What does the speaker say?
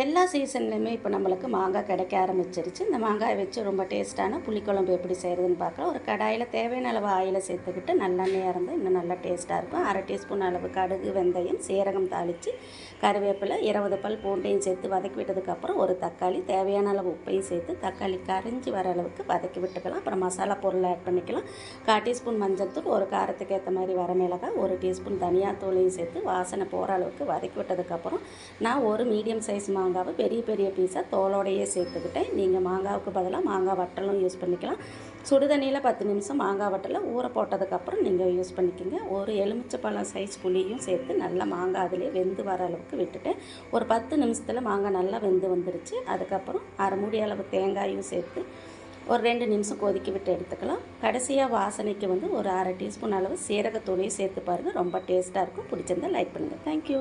எல்லா சீசன்லேயுமே இப்போ நம்மளுக்கு மாங்காய் கிடைக்க ஆரம்பிச்சிருச்சு. இந்த மாங்காயை வச்சு ரொம்ப டேஸ்ட்டான புளிக்குழம்பு எப்படி செய்கிறதுன்னு பார்க்கலாம். ஒரு கடாயில் தேவையான அளவு ஆயிலை சேர்த்துக்கிட்டு நல்லெண்ணெயாக இருந்தால் இன்னும் நல்லா டேஸ்ட்டாக இருக்கும். அரை டீஸ்பூன் அளவு கடுகு வெந்தயம் சீரகம் தாளித்து கருவேப்பிலை இருபது பல் பூண்டையும் சேர்த்து வதக்கி விட்டதுக்கப்புறம் ஒரு தக்காளி தேவையான அளவு உப்பையும் சேர்த்து தக்காளி கரைஞ்சி வர அளவுக்கு வதக்கி விட்டுக்கலாம். அப்புறம் மசாலா பொருளை ஆட் பண்ணிக்கலாம். கால் டீஸ்பூன் மஞ்சள் தூள் ஒரு காரத்துக்கு ஏற்ற மாதிரி வர மிளகாய் ஒரு டீஸ்பூன் தனியாத்தூளையும் சேர்த்து வாசனை போகிற அளவுக்கு வதக்கி விட்டதுக்கப்புறம் நான் ஒரு மீடியம் சைஸ் மாங்காவை பெரிய பெரிய பீஸாக தோலோடையே சேர்த்துக்கிட்டேன். நீங்கள் மாங்காவுக்கு பதிலாக மாங்காய் வட்டலும் யூஸ் பண்ணிக்கலாம். சுடுதண்ணியில் பத்து நிமிஷம் மாங்காய் வட்டலை ஊற போட்டதுக்கப்புறம் நீங்கள் யூஸ் பண்ணிக்கோங்க. ஒரு எலுமிச்சப்பழம் சைஸ் புளியும் சேர்த்து நல்லா மாங்காய் அதிலே வெந்து வர அளவுக்கு விட்டுட்டேன். ஒரு பத்து நிமிஷத்தில் மாங்காய் நல்லா வெந்து வந்துடுச்சு அதுக்கப்புறம் அரை மூடி அளவு தேங்காயும் சேர்த்து ஒரு ரெண்டு நிமிஷம் கொதிக்க விட்டு எடுத்துக்கலாம். கடைசியாக வாசனைக்கு வந்து ஒரு அரை டீஸ்பூன் அளவு சீரகத்தூளையும் சேர்த்து பாருங்கள் ரொம்ப டேஸ்ட்டாக இருக்கும். பிடிச்சிருந்தா லைக் பண்ணுங்கள் தேங்க்யூ